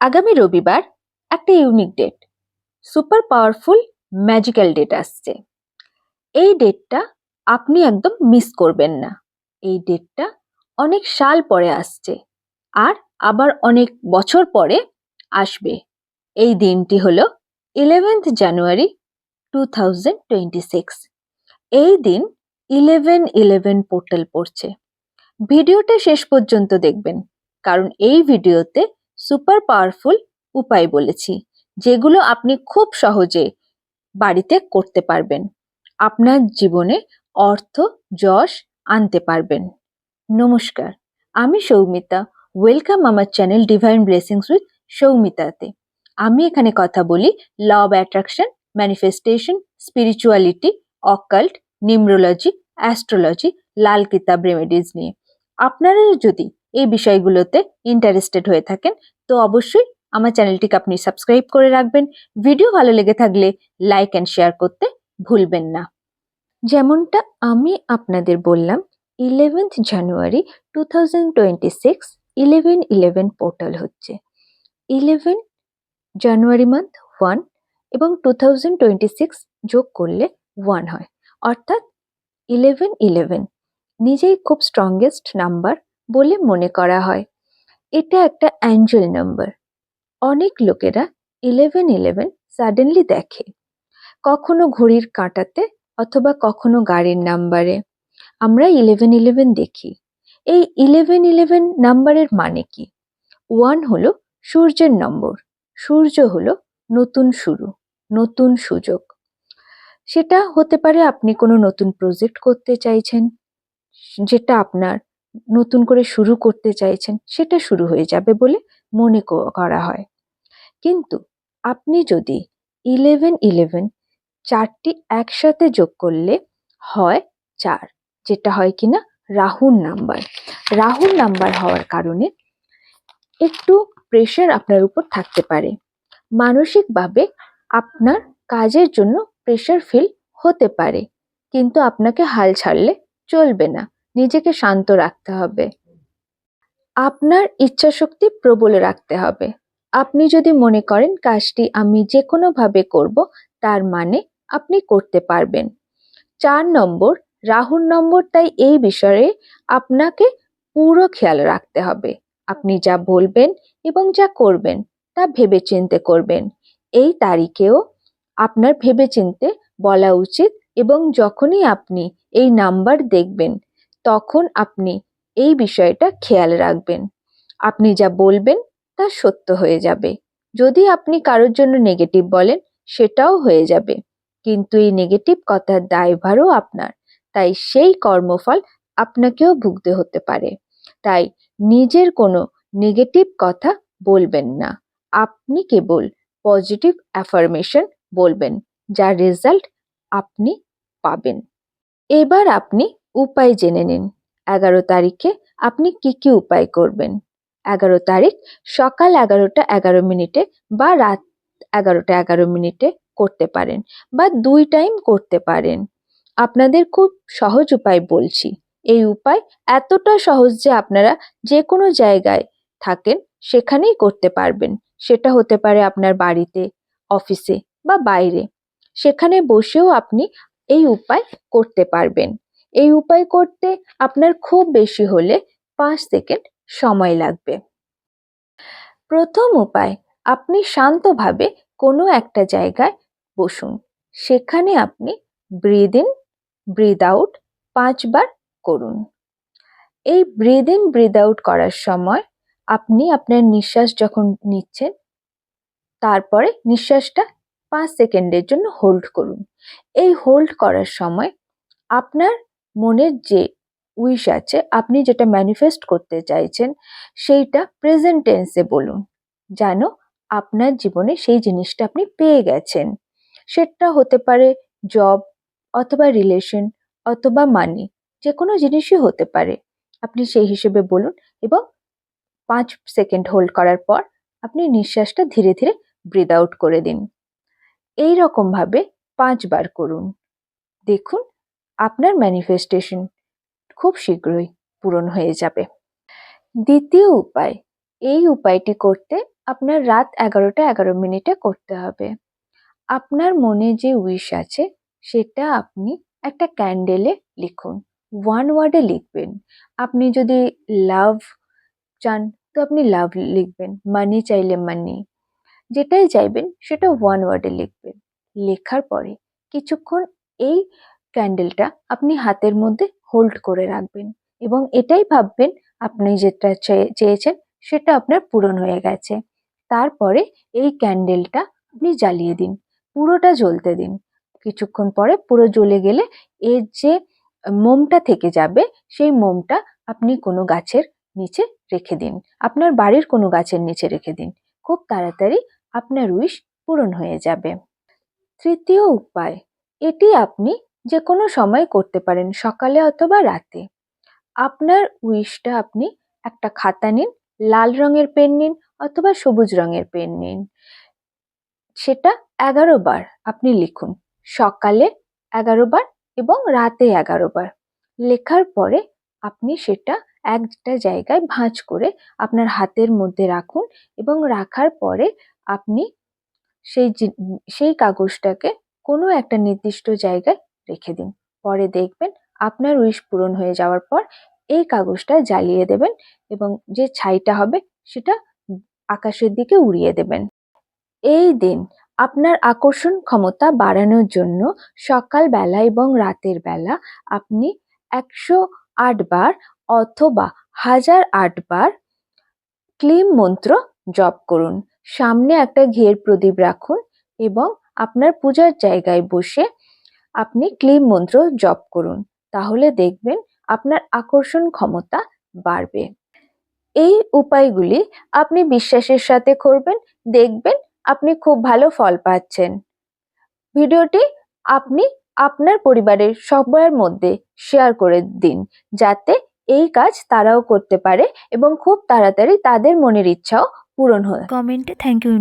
আগামী রবিবার একটা unique date super powerful magical date আসছে। এই ডেটটা আপনি একদম মিস করবেন না। এই ডেটটা অনেক সাল পরে আসছে আর আবার অনেক বছর পরে আসবে। এই দিনটি হলো eleventh January two thousand twenty six এই দিন ইলেভেন ইলেভেন পোর্টাল পড়ছে। ভিডিওটা শেষ পর্যন্ত দেখবেন, কারণ এই ভিডিওতে সুপার পাওয়ারফুল উপায় বলেছি, যেগুলো আপনি খুব সহজে বাড়িতে করতে পারবেন। আপনার জীবনে অর্থ, যশ আনতে পারবেন। নমস্কার, আমি সৌমিতা। ওয়েলকাম আমার চ্যানেল ডিভাইন ব্লেসিংস উইথ সৌমিতাতে। আমি এখানে কথা বলি law of attraction manifestation spirituality occult numerology astrology Lal Kitab remedies নিয়ে। আপনারা যদি এই বিষয়গুলোতে ইন্টারেস্টেড হয়ে থাকেন, তো অবশ্যই আমার চ্যানেলটিকে আপনি সাবস্ক্রাইব করে রাখবেন। ভিডিও ভালো লেগে থাকলে লাইক অ্যান্ড শেয়ার করতে ভুলবেন না। যেমনটা আমি আপনাদের বললাম eleventh January two thousand twenty six eleven eleven portal হচ্ছে। ইলেভেন জানুয়ারি মান্থ ওয়ান এবং টু থাউজেন্ড টোয়েন্টি সিক্স যোগ করলে ওয়ান হয়। অর্থাৎ ইলেভেন ইলেভেন নিজেই খুব স্ট্রংগেস্ট নাম্বার বলে মনে করা হয়। এটা একটা অ্যাঞ্জেল নাম্বার অনেক লোকেরা ইলেভেন ইলেভেন সাডেনলি দেখে। কখনো ঘড়ির কাঁটাতে অথবা কখনো গাড়ির নাম্বারে আমরা ইলেভেন ইলেভেন দেখি। এই ইলেভেন ইলেভেন নাম্বারের মানে কি? ওয়ান হলো সূর্যের নম্বর। সূর্য হলো নতুন শুরু, নতুন সুযোগ। সেটা হতে পারে আপনি কোনো নতুন প্রজেক্ট করতে চাইছেন, যেটা আপনার নতুন করে শুরু করতে চাইছেন, সেটা শুরু হয়ে যাবে বলে মনে করা হয়। কিন্তু আপনি যদি ইলেভেন ইলেভেন চারটি একসাথে যোগ করলে হয় চার, যেটা হয় কিনা রাহুর নাম্বার। রাহুর নাম্বার হওয়ার কারণে একটু প্রেশার আপনার উপর থাকতে পারে। মানসিকভাবে আপনার কাজের জন্য প্রেশার ফিল হতে পারে। কিন্তু আপনাকে হাল ছাড়লে চলবে না। নিজেকে শান্ত রাখতে হবে। আপনার ইচ্ছাশক্তি প্রবল রাখতে হবে। আপনি যদি মনে করেন কাজটি আমি যে কোনোভাবে করব, তার মানে আপনি করতে পারবেন। চার নম্বর, রাহুর নম্বর তাই এই বিষয়ে আপনাকে পুরো খেয়াল রাখতে হবে। আপনি যা বলবেন এবং যা করবেন তা ভেবেচিন্তে করবেন। এই তারিখেও আপনার ভেবেচিন্তে বলা উচিত এবং যখনই আপনি এই নাম্বার দেখবেন তখন আপনি এই বিষয়টা খেয়াল রাখবেন। আপনি যা বলবেন তা সত্য হয়ে যাবে। যদি আপনি কারোর জন্য নেগেটিভ বলেন, সেটাও হয়ে যাবে। কিন্তু এই নেগেটিভ কথার দায়ভারও আপনার। তাই সেই কর্মফল আপনাকেও ভুগতে হতে পারে। তাই নিজের কোনো নেগেটিভ কথা বলবেন না। আপনি কেবল পজিটিভ অ্যাফার্মেশন বলবেন, যার রেজাল্ট আপনি পাবেন। এবার আপনি উপায় জেনে নিন। এগারো তারিখে আপনি কি কি উপায় করবেন? এগারো তারিখ, সকাল এগারোটা এগারো মিনিটে বা রাত এগারোটা এগারো মিনিটে করতে পারেন বা দুই টাইম করতে পারেন। আপনাদের খুব সহজ উপায় বলছি। এই উপায় এতটা সহজ যে আপনারা যে কোনো জায়গায় থাকেন সেখানেই করতে পারবেন। সেটা হতে পারে আপনার বাড়িতে, অফিসে বা বাইরে। সেখানে বসেও আপনি এই উপায় করতে পারবেন। এই উপায় করতে আপনার খুব বেশি হলে পাঁচ সেকেন্ড সময় লাগবে। প্রথম উপায়, আপনি শান্তভাবে কোনো একটা জায়গায় বসুন। সেখানে আপনি ব্রিদ ইন ব্রিদ আউট পাঁচবার করুন। এই ব্রিদ ইন ব্রিদ আউট করার সময় আপনি আপনার নিঃশ্বাস যখন নিচ্ছেন, তারপরে নিঃশ্বাসটা পাঁচ সেকেন্ডের জন্য হোল্ড করুন। এই হোল্ড করার সময় আপনার মনের যে উইশ আছে, আপনি যেটা ম্যানিফেস্ট করতে চাইছেন, সেইটা প্রেজেন্ট টেন্সে বলুন। যেন আপনার জীবনে সেই জিনিসটা আপনি পেয়ে গেছেন। সেটা হতে পারে জব অথবা রিলেশন অথবা মানি যে কোনো জিনিসই হতে পারে। আপনি সেই হিসেবে বলুন এবং পাঁচ সেকেন্ড হোল্ড করার পর আপনি নিঃশ্বাসটা ধীরে ধীরে ব্রিদ আউট করে দিন। এই রকমভাবে পাঁচবার করুন। দেখুন আপনার ম্যানিফেস্টেশন খুব শীঘ্রই পূরণ হয়ে যাবে। দ্বিতীয় উপায়, এই উপায়টি করতে আপনার রাত এগারোটা এগারো মিনিটে করতে হবে। আপনার মনে যে উইশ আছে, সেটা আপনি একটা ক্যান্ডেলে লিখুন। ওয়ান ওয়ার্ডে লিখবেন। আপনি যদি লাভ চান, তো আপনি লাভ লিখবেন। মানি চাইলে মানি যেটাই চাইবেন, সেটা ওয়ান ওয়ার্ডে লিখবেন। লেখার পরে কিছুক্ষণ এই ক্যান্ডেলটা আপনি হাতের মধ্যে হোল্ড করে রাখবেন এবং এটাই ভাববেন আপনি যেটা চেয়ে- চেয়েছেন সেটা আপনার পূরণ হয়ে গেছে। তারপরে এই ক্যান্ডেলটা আপনি জ্বালিয়ে দিন, পুরোটা জ্বলতে দিন। কিছুক্ষণ পরে পুরো জ্বলে গেলে এর যে মোমটা থেকে যাবে সেই মোমটা আপনি কোনো গাছের নিচে রেখে দিন, আপনার বাড়ির কোনো গাছের নিচে রেখে দিন। খুব তাড়াতাড়ি আপনার উইশ পূরণ হয়ে যাবে। তৃতীয় উপায়, এটি আপনি যে কোনো সময় করতে পারেন, সকালে অথবা রাতে। আপনার উইশটা আপনি একটা খাতা নিন, লাল রঙের পেন নিন অথবা সবুজ রঙের পেন নিন। সেটা এগারো বার আপনি লিখুন, সকালে এগারো বার এবং রাতে এগারো বার। লেখার পরে আপনি সেটা একটা জায়গায় ভাঁজ করে আপনার হাতের মধ্যে রাখুন এবং রাখার পরে আপনি সেই সেই কাগজটাকে কোনো একটা নির্দিষ্ট জায়গায় রেখে দিন। পরে দেখবেন আপনার উইশ পূরণ হয়ে যাওয়ার পর এই কাগজটা জ্বালিয়ে দেবেন এবং যে ছাইটা হবে সেটা আকাশের দিকে উড়িয়ে দেবেন। এই দিন আপনার আকর্ষণ ক্ষমতা বাড়ানোর জন্য সকালবেলা এবং রাতের বেলা আপনি একশো আট বার অথবা হাজার আট বার ক্লিম মন্ত্র জপ করুন। সামনে একটা ঘিয়ের প্রদীপ রাখুন এবং আপনার পূজার জায়গায় বসে আপনি ক্লিম মন্ত্র জপ করুন, তাহলে দেখবেন আপনার আকর্ষণ ক্ষমতা বাড়বে। এই উপায়গুলি আপনি বিশ্বাসের সাথে করবেন, দেখবেন আপনি খুব ভালো ফল পাচ্ছেন। ভিডিওটি আপনি আপনার পরিবারের সবার মধ্যে শেয়ার করে দিন, যাতে এই কাজ তারাও করতে পারে এবং খুব তাড়াতাড়ি তাদের মনের ইচ্ছাও পূরণ হয়। কমেন্টে থ্যাংক ইউ